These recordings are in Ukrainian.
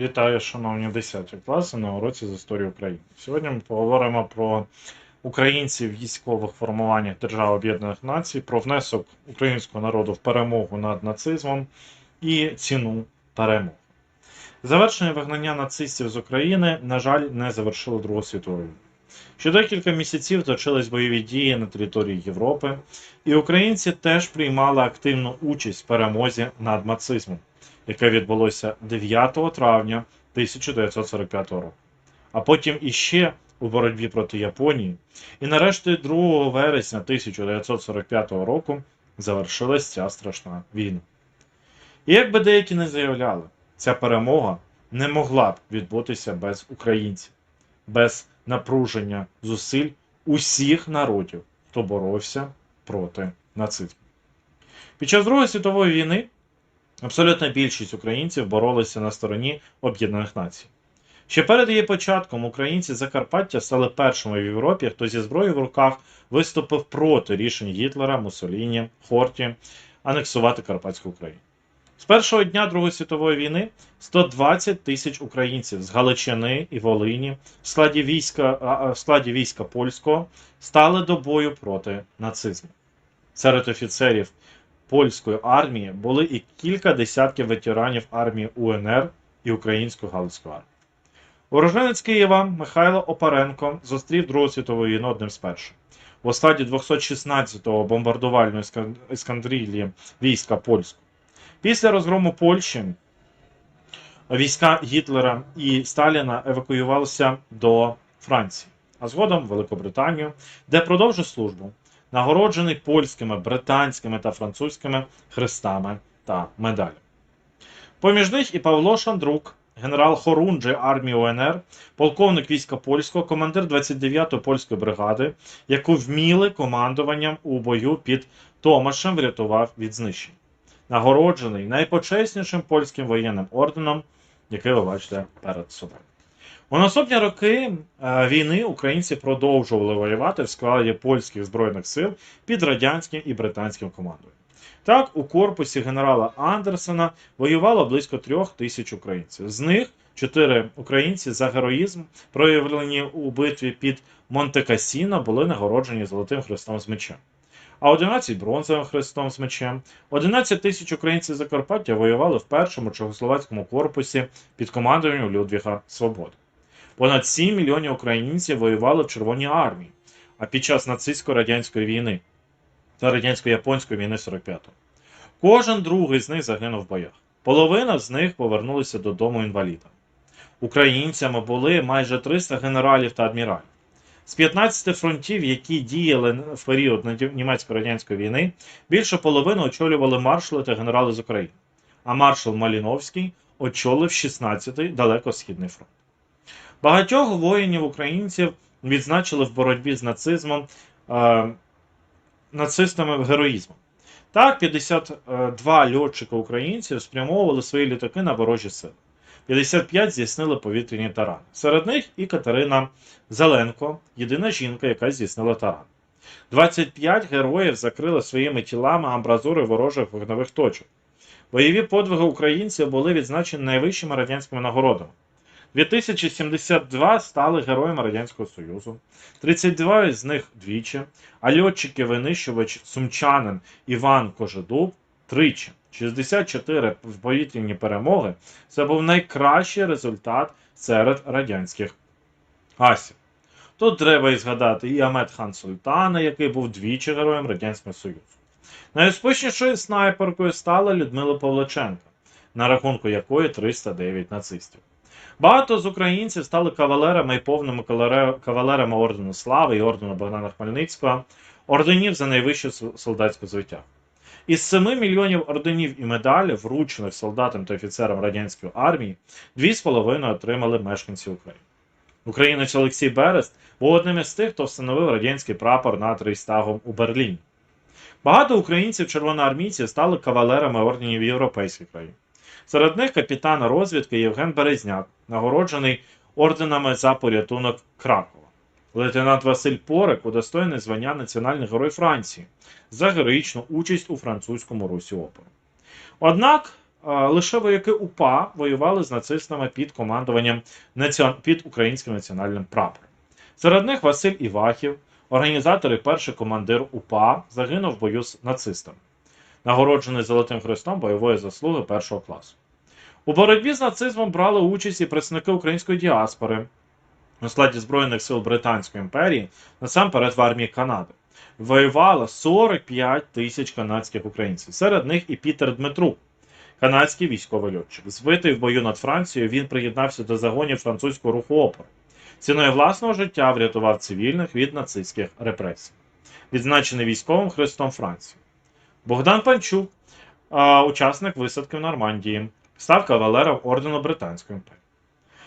Вітаю, шановні 10 класи на уроці з історії України. Сьогодні ми поговоримо про українців в військових формуваннях Держави Об'єднаних Націй, про внесок українського народу в перемогу над нацизмом і ціну перемоги. Завершення вигнання нацистів з України, на жаль, не завершило Другу світову війну. Ще декілька місяців точились бойові дії на території Європи, і українці теж приймали активну участь в перемозі над нацизмом яке відбулося 9 травня 1945 року, а потім іще у боротьбі проти Японії, і нарешті 2 вересня 1945 року завершилась ця страшна війна. І як би деякі не заявляли, ця перемога не могла б відбутися без українців, без напруження зусиль усіх народів, хто боровся проти нацизму. Під час Другої світової війни Абсолютна більшість українців боролися на стороні Об'єднаних Націй. Ще перед її початком українці Закарпаття стали першими в Європі, хто зі зброєю в руках виступив проти рішень Гітлера, Муссоліні, Хорті анексувати Карпатську Україну. З першого дня Другої світової війни 120 тисяч українців з Галичини і Волині в складі війська, в складі війська польського стали до бою проти нацизму. Серед офіцерів польської армії були і кілька десятків ветеранів армії УНР і Української Галицької армії. Уроженець Києва Михайло Опаренко зустрів Другу світову війну одним з перших. У складі 216-го бомбардувальної ескандрилії війська польського. Після розгрому Польщі війська Гітлера і Сталіна евакуювалися до Франції, а згодом Великобританію, де продовжив службу нагороджений польськими, британськими та французькими хрестами та медалями. Поміж них і Павло Шандрук, генерал Хорунджі армії УНР, полковник війська польського, командир 29-ї польської бригади, яку вміли командуванням у бою під Томашем врятував від знищення. Нагороджений найпочеснішим польським воєнним орденом, який ви бачите перед собою. У наступні роки е, війни українці продовжували воювати в складі польських збройних сил під радянським і британським командою. Так, у корпусі генерала Андерсена воювало близько трьох тисяч українців. З них чотири українці за героїзм, проявлені у битві під Монте-Касіно, були нагороджені Золотим Хрестом з мечем. А 11 бронзовим хрестом з мечем. 11 тисяч українців Закарпаття воювали в першому чехословацькому корпусі під командуванням Людвіга Свободи. Понад 7 мільйонів українців воювали в Червоній армії, а під час нацистсько-радянської війни та радянсько-японської війни 45-го. Кожен другий з них загинув в боях. Половина з них повернулися додому інвалідами. Українцями були майже 300 генералів та адміралів. З 15 фронтів, які діяли в період німецько-радянської війни, більше половини очолювали маршали та генерали з України. А маршал Маліновський очолив 16-й далекосхідний фронт. Багатьох воїнів українців відзначили в боротьбі з нацизмом е, нацистами героїзмом. Так, 52 льотчика українців спрямовували свої літаки на ворожі сили. 55 здійснили повітряні тарани. Серед них і Катерина Зеленко, єдина жінка, яка здійснила таран. 25 героїв закрили своїми тілами амбразури ворожих вогневих точок. Бойові подвиги українців були відзначені найвищими радянськими нагородами. 2072 стали героями Радянського Союзу, 32 з них двічі, а льотчики винищувач сумчанин Іван Кожедуб тричі. 64 в повітряні перемоги це був найкращий результат серед радянських асів. Тут треба і згадати і Амет Хан Султана, який був двічі героєм Радянського Союзу. Найуспішнішою снайперкою стала Людмила Павличенка, на рахунку якої 309 нацистів. Багато з українців стали кавалерами і повними кавалерами ордену Слави і ордену Богдана Хмельницького, орденів за найвищу солдатську звиття. Із 7 мільйонів орденів і медалів, вручених солдатам та офіцерам радянської армії, 2,5 отримали мешканці України. Українець Олексій Берест був одним із тих, хто встановив радянський прапор над Рейстагом у Берліні. Багато українців червоноармійців стали кавалерами орденів європейських країн. Серед них капітан розвідки Євген Березняк, нагороджений орденами за порятунок Кракова. Лейтенант Василь Порик удостоєний звання Національний герой Франції за героїчну участь у французькому русі опору. Однак лише вояки УПА воювали з нацистами під командуванням під українським національним прапором. Серед них Василь Івахів, організатор і перший командир УПА, загинув в бою з нацистами, нагороджений Золотим Хрестом бойової заслуги першого класу. У боротьбі з нацизмом брали участь і представники української діаспори у складі Збройних сил Британської імперії, насамперед в армії Канади. Воювало 45 тисяч канадських українців. Серед них і Пітер Дмитрук, канадський військовий льотчик. Збитий в бою над Францією, він приєднався до загонів французького руху опору. Ціною власного життя врятував цивільних від нацистських репресій, відзначений військовим хрестом Франції. Богдан Панчук, учасник висадки в Нормандії, став кавалером ордену Британської імперії.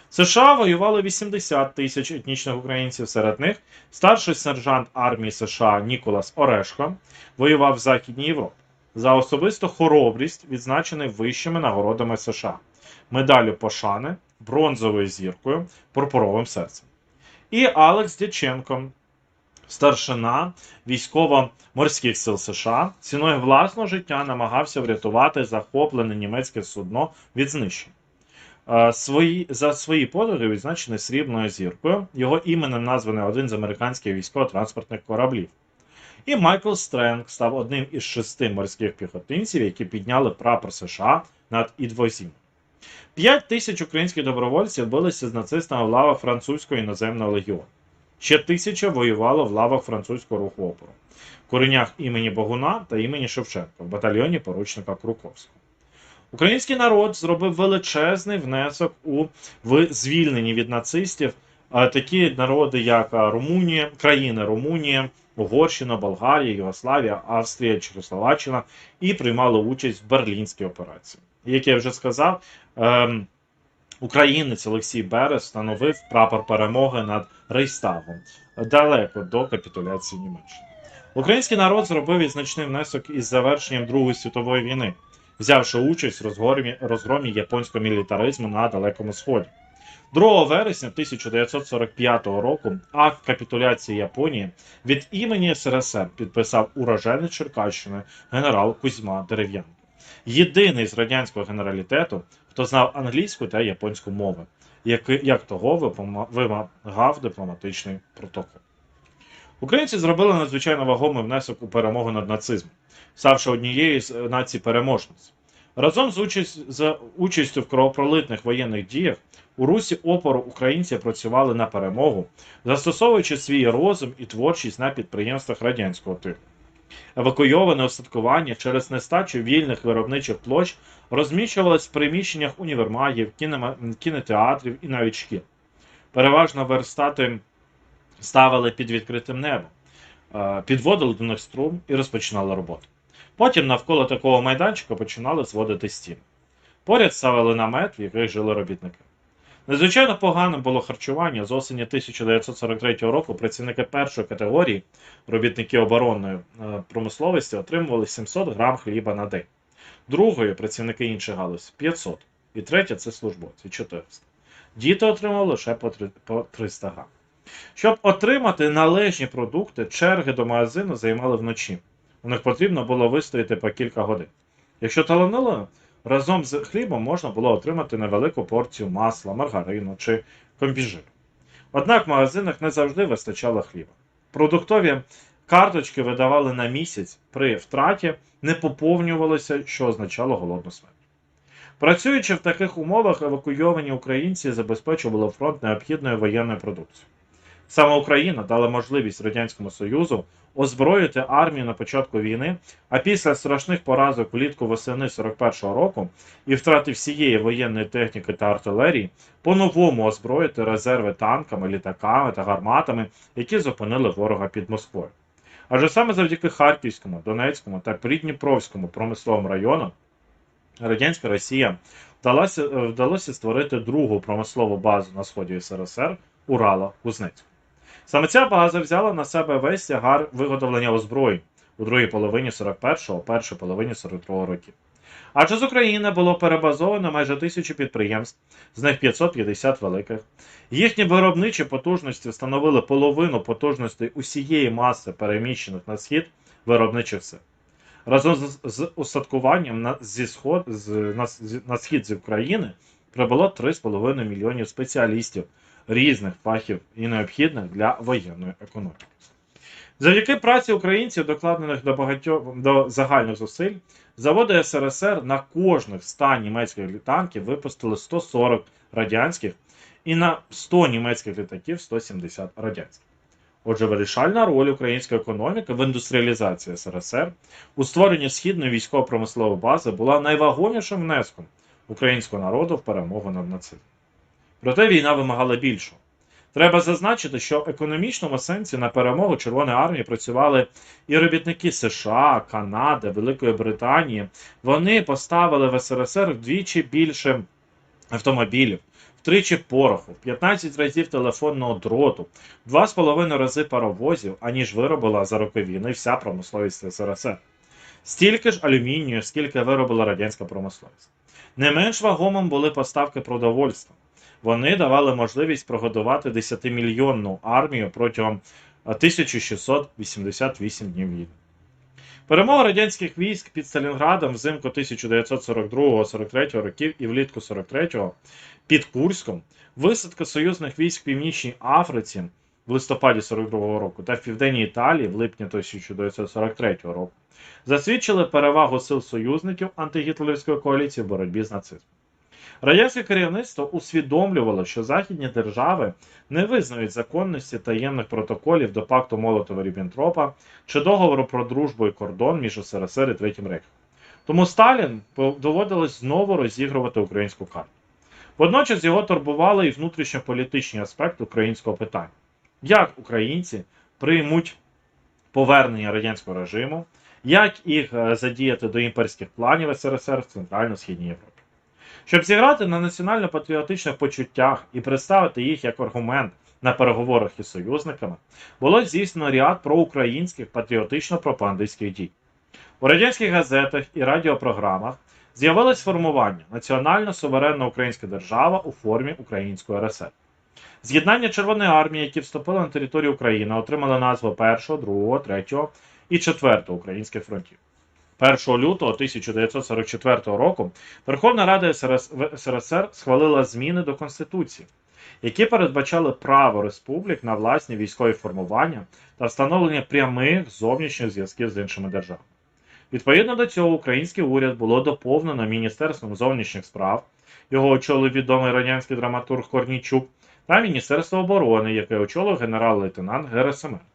США воювали 80 тисяч етнічних українців. Серед них старший сержант армії США Ніколас Орешко воював в Західній Європі. За особисту хоробрість відзначений вищими нагородами США, медаллю пошани, бронзовою зіркою, пурпуровим серцем. І Алекс Дяченко, старшина військово-морських сил США, ціною власного життя намагався врятувати захоплене німецьке судно від знищення. Е, Свої, за свої подвиги відзначений срібною зіркою. Його іменем названий один з американських військово-транспортних кораблів. І Майкл Стренг став одним із шести морських піхотинців, які підняли прапор США над Ідвозім. П'ять тисяч українських добровольців билися з нацистами в лавах французького іноземного легіону. Ще тисяча воювало в лавах французького руху опору, в коренях імені Богуна та імені Шевченка в батальйоні поручника Круковського. Український народ зробив величезний внесок у звільненні від нацистів такі народи, як Румунія, країни Румунія, Угорщина, Болгарія, Югославія, Австрія, Чехословаччина і приймали участь в Берлінській операції. Як я вже сказав, ем, українець Олексій Берес встановив прапор перемоги над Рейхстагом далеко до капітуляції Німеччини. Український народ зробив відзначний внесок із завершенням Другої світової війни, взявши участь в розгромі, розгромі японського мілітаризму на Далекому Сході. 2 вересня 1945 року акт капітуляції Японії від імені СРСР підписав уроженець Черкащини генерал Кузьма Дерев'янко. Єдиний з радянського генералітету, хто знав англійську та японську мови, як, як того вимагав дипломатичний протокол. Українці зробили надзвичайно вагомий внесок у перемогу над нацизмом, ставши однією з націй переможниць. Разом з, участь, з участю в кровопролитних воєнних діях у русі опору українці працювали на перемогу, застосовуючи свій розум і творчість на підприємствах радянського типу. Евакуйоване устаткування через нестачу вільних виробничих площ розміщувалось в приміщеннях універмагів, кінотеатрів і навіть шкіл. Переважно верстати ставили під відкритим небом, е, підводили до них струм і розпочинали роботу. Потім навколо такого майданчика починали зводити стіни. Поряд ставили намет, в яких жили робітники. Надзвичайно поганим було харчування з осені 1943 року. Працівники першої категорії, робітники оборонної е, промисловості, отримували 700 грам хліба на день. Другої працівники інших галузі 500. І третя це службовці 400. Діти отримали лише по по 300 грам. Щоб отримати належні продукти, черги до магазину займали вночі. У них потрібно було вистояти по кілька годин. Якщо таланило, разом з хлібом можна було отримати невелику порцію масла, маргарину чи комбіжиру. Однак в магазинах не завжди вистачало хліба. Продуктові карточки видавали на місяць при втраті, не поповнювалися, що означало голодну смерть. Працюючи в таких умовах, евакуйовані українці забезпечували фронт необхідною воєнною продукцією. Саме Україна дала можливість Радянському Союзу озброїти армію на початку війни, а після страшних поразок влітку восени 41-го року і втрати всієї воєнної техніки та артилерії, по-новому озброїти резерви танками, літаками та гарматами, які зупинили ворога під Москвою. Адже саме завдяки Харківському, Донецькому та Придніпровському промисловим районам радянська Росія вдалося, вдалося створити другу промислову базу на сході СРСР Урала Кузнецьку. Саме ця база взяла на себе весь тягар виготовлення озброєнь у другій половині 41-го, першій половині 42-го років. Адже з України було перебазовано майже тисячу підприємств, з них 550 великих. Їхні виробничі потужності становили половину потужностей усієї маси переміщених на схід виробничих сил. разом з, з устаткуванням на, зі сход, з, на, на схід з України прибуло 3,5 мільйонів спеціалістів різних фахів і необхідних для воєнної економіки. Завдяки праці українців, докладених до багатьох до загальних зусиль, заводи СРСР на кожних 100 німецьких танків випустили 140 радянських і на 100 німецьких літаків 170 радянських. Отже, вирішальна роль української економіки в індустріалізації СРСР у створенні східної військово-промислової бази була найвагомішим внеском українського народу в перемогу над нацизмом. Проте війна вимагала більшого. Треба зазначити, що в економічному сенсі на перемогу Червоної армії працювали і робітники США, Канади, Великої Британії. Вони поставили в СРСР вдвічі більше автомобілів, втричі пороху, в 15 разів телефонного дроту, 2,5 рази паровозів, аніж виробила за роки війни вся промисловість СРСР. Стільки ж алюмінію, скільки виробила радянська промисловість. Не менш вагомим були поставки продовольства. Вони давали можливість прогодувати 10-мільйонну армію протягом е, 1688 днів війни. Перемога радянських військ під Сталінградом взимку 1942-43 років і влітку 43-го під Курськом, висадка союзних військ в Північній Африці в листопаді 42-го року та в Південній Італії в липні 1943 року засвідчили перевагу сил союзників антигітлерівської коаліції в боротьбі з нацизмом. Радянське керівництво усвідомлювало, що західні держави не визнають законності таємних протоколів до пакту молотова ріббентропа чи договору про дружбу і кордон між СРСР і Третім Рейхом. Тому Сталін доводилось знову розігрувати українську карту. Водночас його турбували і внутрішньополітичні аспекти українського питання. Як українці приймуть повернення радянського режиму, як їх е, задіяти до імперських планів СРСР в Центрально-Східній Європі. Щоб зіграти на національно-патріотичних почуттях і представити їх як аргумент на переговорах із союзниками, було здійснено ряд проукраїнських патріотично-пропагандистських дій. У радянських газетах і радіопрограмах з'явилось формування національно суверенна українська держава у формі Української РСР. З'єднання Червоної армії, які вступили на територію України, отримали назву 1, 2, 3 і 4 українських фронтів. 1 лютого 1944 року Верховна Рада СРСР схвалила зміни до Конституції, які передбачали право республік на власні військові формування та встановлення прямих зовнішніх зв'язків з іншими державами. Відповідно до цього, український уряд було доповнено Міністерством зовнішніх справ, його очолив відомий радянський драматург Корнійчук, та Міністерство оборони, яке очолив генерал-лейтенант Герасименко.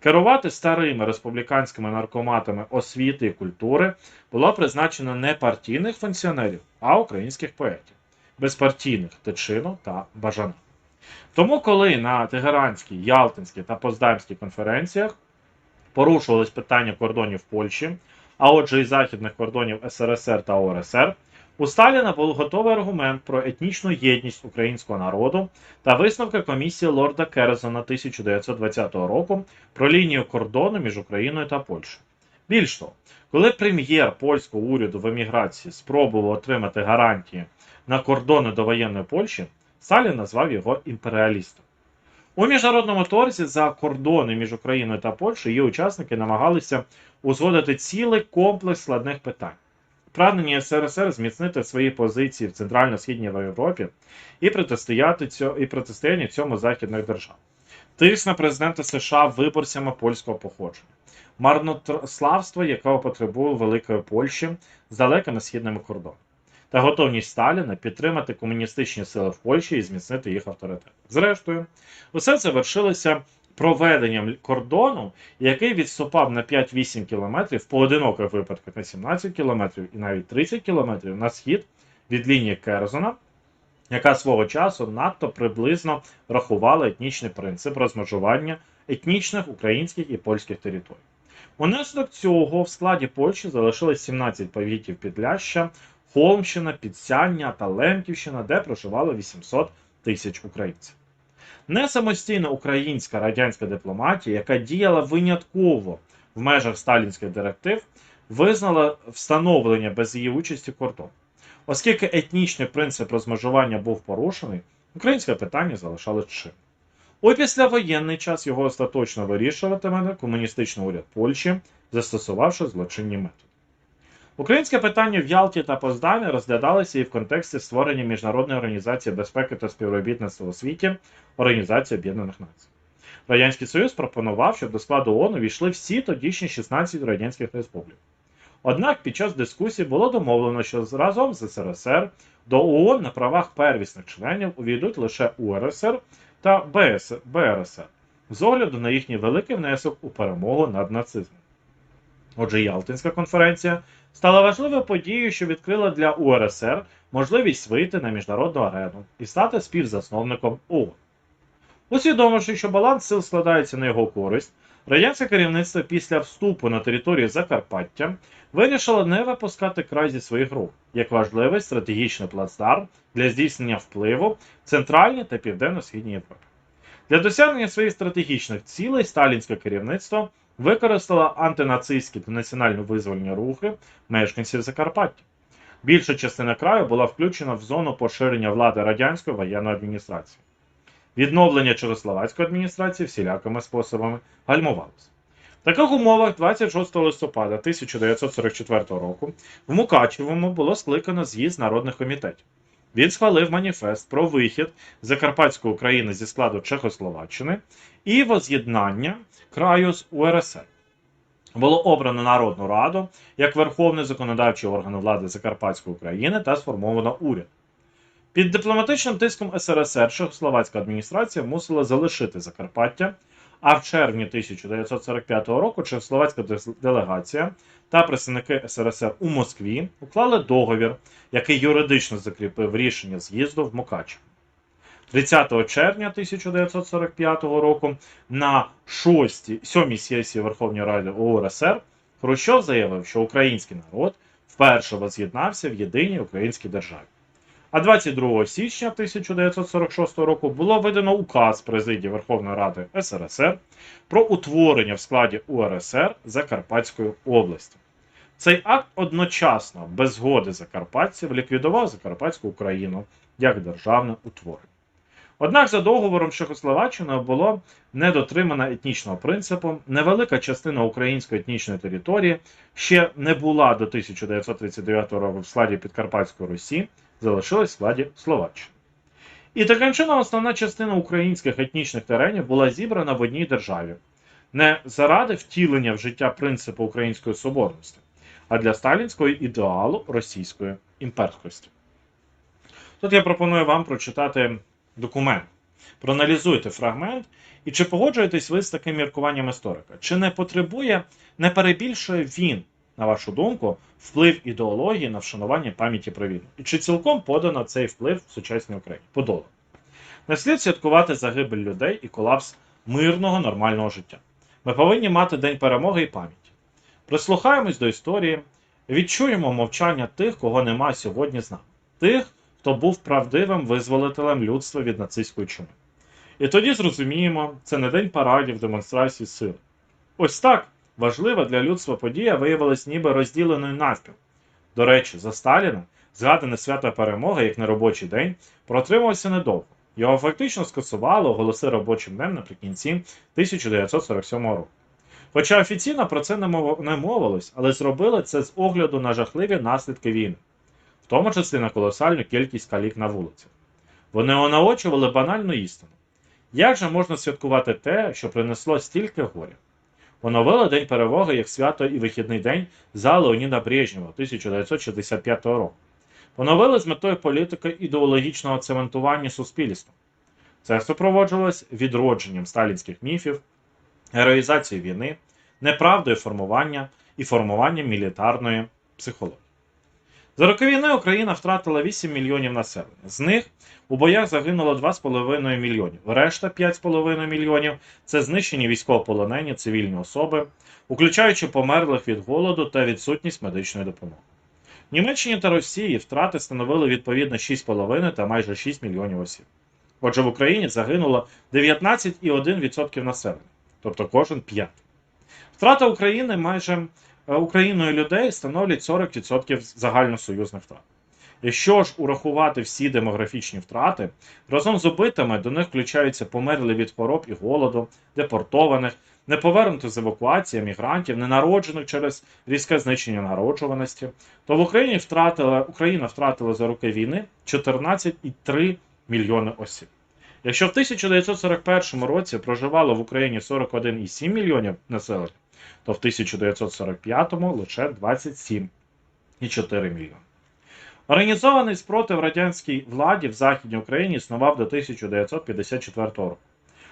Керувати старими республіканськими наркоматами освіти і культури було призначено не партійних функціонерів, а українських поетів, безпартійних Тичину та Бажана. Тому, коли на Тегеранській, Ялтинській та Поздамській конференціях порушувались питання кордонів Польщі, а отже і західних кордонів СРСР та ОРСР, у Сталіна був готовий аргумент про етнічну єдність українського народу та висновки комісії лорда Керзона 1920 року про лінію кордону між Україною та Польщею. Більш того, коли прем'єр польського уряду в еміграції спробував отримати гарантії на кордони до воєнної Польщі, Сталін назвав його імперіалістом. У міжнародному торзі за кордони між Україною та Польщею її учасники намагалися узгодити цілий комплекс складних питань. Прагнення СРСР зміцнити свої позиції в Центрально-Східній Європі і протистояти цьо, і протистояння цьому західних держав. Тиск на президента США виборцями польського походження, марнославство, якого потребує Великої Польщі з далекими східними кордонами, та готовність Сталіна підтримати комуністичні сили в Польщі і зміцнити їх авторитет. Зрештою, усе це вершилося проведенням кордону, який відступав на 5-8 кілометрів, в поодиноких випадках на 17 кілометрів і навіть 30 кілометрів на схід від лінії Керзона, яка свого часу надто приблизно рахувала етнічний принцип розмежування етнічних українських і польських територій. Унаслідок цього в складі Польщі залишилось 17 повітів Підляща, Холмщина, Підсяння та Лемківщина, де проживало 800 тисяч українців. Не самостійна українська радянська дипломатія, яка діяла винятково в межах сталінських директив, визнала встановлення без її участі кордон. Оскільки етнічний принцип розмежування був порушений, українське питання залишалось чим. У післявоєнний час його остаточно вирішуватиме комуністичний уряд Польщі, застосувавши злочинні методи. Українське питання в Ялті та Поздані розглядалося і в контексті створення Міжнародної організації безпеки та співробітництва у світі Організації Об'єднаних Націй. Радянський Союз пропонував, щоб до складу ООН увійшли всі тодішні 16 радянських республік. Однак під час дискусії було домовлено, що разом з СРСР до ООН на правах первісних членів увійдуть лише УРСР та БРСР з огляду на їхній великий внесок у перемогу над нацизмом. Отже, Ялтинська конференція стала важливою подією, що відкрила для УРСР можливість вийти на міжнародну арену і стати співзасновником ООН. Усвідомивши, що баланс сил складається на його користь, радянське керівництво після вступу на територію Закарпаття вирішило не випускати край зі своїх рук як важливий стратегічний плацдарм для здійснення впливу в Центральній та Південно-Східній Європі. Для досягнення своїх стратегічних цілей сталінське керівництво використало антинацистські та національно-визвольні рухи мешканців Закарпаття. Більша частина краю була включена в зону поширення влади радянської воєнної адміністрації. Відновлення Чехословацької адміністрації всілякими способами гальмувалося. В таких умовах 26 листопада 1944 року в Мукачевому було скликано з'їзд народних комітетів. Він схвалив маніфест про вихід Закарпатської України зі складу Чехословаччини і воз'єднання краю з УРСР. Було обрано Народну Раду як верховний законодавчий орган влади Закарпатської України та сформовано уряд. Під дипломатичним тиском СРСР Чехословацька адміністрація мусила залишити Закарпаття, а в червні 1945 року Чехословацька делегація та представники СРСР у Москві уклали договір, який юридично закріпив рішення з'їзду в Мукачево. 30 червня 1945 року на 6 7 сесії Верховної Ради УРСР Хрущов заявив, що український народ вперше воз'єднався в єдиній українській державі. А 22 січня 1946 року було видано указ президії Верховної Ради СРСР про утворення в складі УРСР Закарпатської області. Цей акт одночасно, без згоди закарпатців, ліквідував Закарпатську Україну як державне утворення. Однак за договором з Чехословаччиною було не дотримано етнічного принципу, невелика частина української етнічної території ще не була до 1939 року в складі Підкарпатської Русі, залишилась в складі Словаччини. І таким чином основна частина українських етнічних теренів була зібрана в одній державі, не заради втілення в життя принципу української соборності, а для сталінського ідеалу російської імперськості. Тут я пропоную вам прочитати документ. Проаналізуйте фрагмент, і чи погоджуєтесь ви з таким міркуванням історика? Чи не потребує, не перебільшує він, на вашу думку, вплив ідеології на вшанування пам'яті про війну? І чи цілком подано цей вплив в сучасній Україні? Подолано. Не слід святкувати загибель людей і колапс мирного нормального життя. Ми повинні мати День перемоги і пам'яті. Прислухаємось до історії, відчуємо мовчання тих, кого нема сьогодні з нами. Тих, хто був правдивим визволителем людства від нацистської чуми. І тоді зрозуміємо, це не день парадів, демонстрацій сили. Ось так важлива для людства подія виявилась ніби розділеною навпіл. До речі, за Сталіна згадане свято перемоги як неробочий день протримався недовго. Його фактично скасували оголоси робочим днем наприкінці 1947 року. Хоча офіційно про це не мовилось, але зробили це з огляду на жахливі наслідки війни в тому числі на колосальну кількість калік на вулицях. Вони онаочували банальну істину. Як же можна святкувати те, що принесло стільки горя? Поновили День перемоги як свято і вихідний день за Леоніда Брежнєва 1965 року. Поновили з метою політики ідеологічного цементування суспільства. Це супроводжувалось відродженням сталінських міфів, героїзацією війни, неправдою формування і формуванням мілітарної психології. За роки війни Україна втратила 8 мільйонів населення. З них у боях загинуло 2,5 мільйонів. Решта 5,5 мільйонів це знищені військовополонені цивільні особи, включаючи померлих від голоду та відсутність медичної допомоги. Німеччині та Росії втрати становили відповідно 6,5 та майже 6 мільйонів осіб. Отже, в Україні загинуло 19,1% населення, тобто кожен п'ятий. Втрата України майже Україною людей становлять 40% загальносоюзних втрат. Якщо ж урахувати всі демографічні втрати, разом з убитими до них включаються померлі від хвороб і голоду, депортованих, неповернутих з евакуації, мігрантів, ненароджених через різке знищення народжуваності, то в Україні втратила, Україна втратила за роки війни 14,3 мільйони осіб. Якщо в 1941 році проживало в Україні 41,7 мільйонів населення, то в 1945-му лише 27,4 мільйони. Організований спротив радянській владі в Західній Україні існував до 1954 року,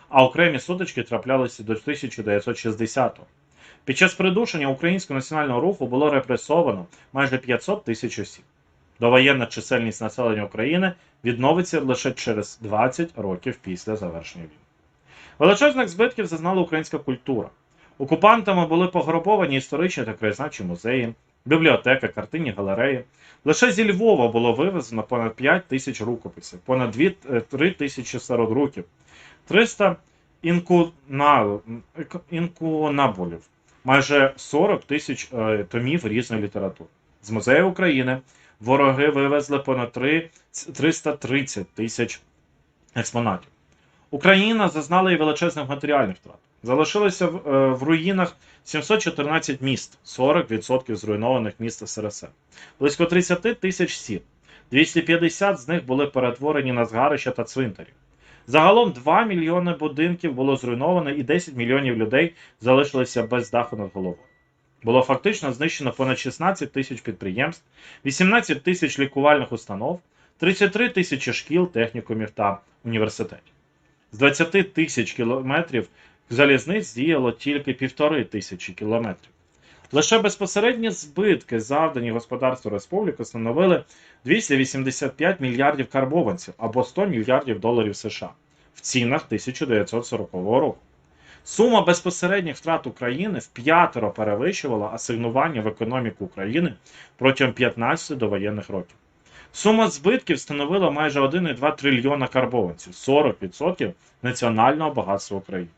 а окремі сутички траплялися до 1960 року. Під час придушення українського національного руху було репресовано майже 500 тисяч осіб. Довоєнна чисельність населення України відновиться лише через 20 років після завершення війни. Величезних збитків зазнала українська культура. Окупантами були пограбовані історичні та краєзнавчі музеї, бібліотека, картинні галереї. Лише зі Львова було вивезено понад 5 тисяч рукописів, понад 2, 3 тисячі стародруків, 300 інкунал, інкунаболів, майже 40 тисяч е, томів різної літератури. З музею України вороги вивезли понад 3, 330 тисяч експонатів. Україна зазнала і величезних матеріальних втрат. Залишилося в, е, в руїнах 714 міст, 40% зруйнованих міст СРСР, близько 30 тисяч сіл. 250 з них були перетворені на згарища та цвинтарі. Загалом 2 мільйони будинків було зруйновано і 10 мільйонів людей залишилися без даху над головою. Було фактично знищено понад 16 тисяч підприємств, 18 тисяч лікувальних установ, 33 тисячі шкіл, технікумів та університетів. З 20 тисяч кілометрів залізниць діяло тільки півтори тисячі кілометрів. Лише безпосередні збитки, завдані господарству республіки, становили 285 мільярдів карбованців або 100 мільярдів доларів США в цінах 1940 року. Сума безпосередніх втрат України вп'ятеро перевищувала асигнування в економіку України протягом 15 довоєнних років. Сума збитків становила майже 1,2 трильйона карбованців, 40% національного багатства України.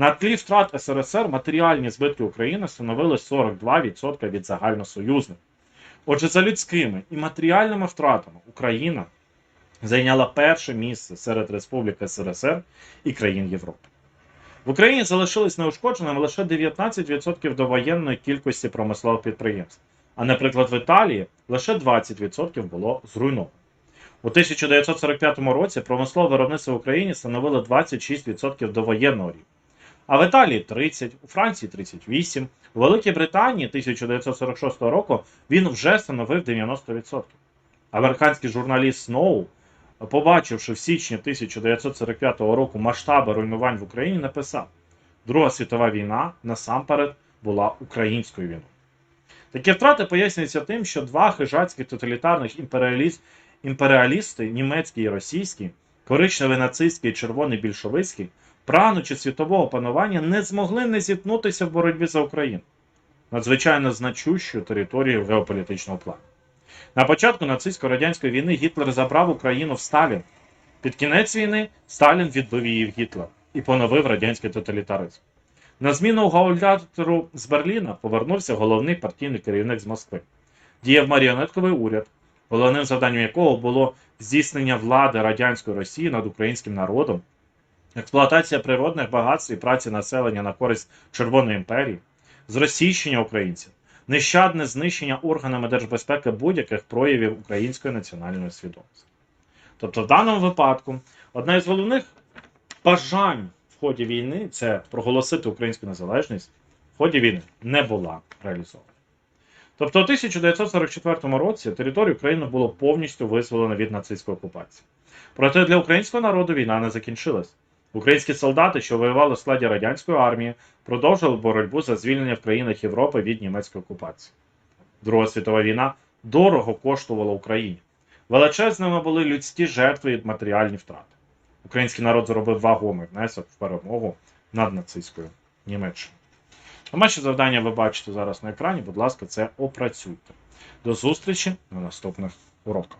На тлі втрат СРСР матеріальні збитки України становили 42% від загальносоюзних. Отже, за людськими і матеріальними втратами Україна зайняла перше місце серед республік СРСР і країн Європи. В Україні залишились неушкодженими лише 19% довоєнної кількості промислових підприємств, а, наприклад, в Італії лише 20% було зруйновано. У 1945 році промислове виробництво в Україні становило 26% довоєнного рівня, а в Італії 30%, у Франції 38%, у Великій Британії 1946 року він вже становив 90%. Американський журналіст Сноу побачивши в січні 1945 року масштаби руйнувань в Україні, написав: Друга світова війна насамперед була українською війною. Такі втрати пояснюються тим, що два хижацьких тоталітарних імперіаліст, імперіалісти, німецький і російський, коричневий нацистський і червоний більшовицький, прагнучи світового панування, не змогли не зіткнутися в боротьбі за Україну, надзвичайно значущу територію геополітичного плану. На початку нацистсько-радянської війни Гітлер забрав Україну в Сталін. Під кінець війни Сталін відбив її в Гітлер і поновив радянський тоталітаризм. На зміну гаулятору з Берліна повернувся головний партійний керівник з Москви. Діяв маріонетковий уряд, головним завданням якого було здійснення влади радянської Росії над українським народом, експлуатація природних багатств і праці населення на користь Червоної імперії, зросійщення українців нещадне знищення органами держбезпеки будь-яких проявів української національної свідомості. Тобто, в даному випадку, одне із головних бажань в ході війни це проголосити українську незалежність в ході війни не була реалізована. Тобто, у 1944 році територію України було повністю визволено від нацистської окупації. Проте для українського народу війна не закінчилась. Українські солдати, що воювали в складі радянської армії, продовжували боротьбу за звільнення в країнах Європи від німецької окупації. Друга світова війна дорого коштувала Україні. Величезними були людські жертви і матеріальні втрати. Український народ зробив вагомий внесок в перемогу над нацистською Німеччиною. Домашнє завдання ви бачите зараз на екрані. Будь ласка, це опрацюйте. До зустрічі на наступних уроках.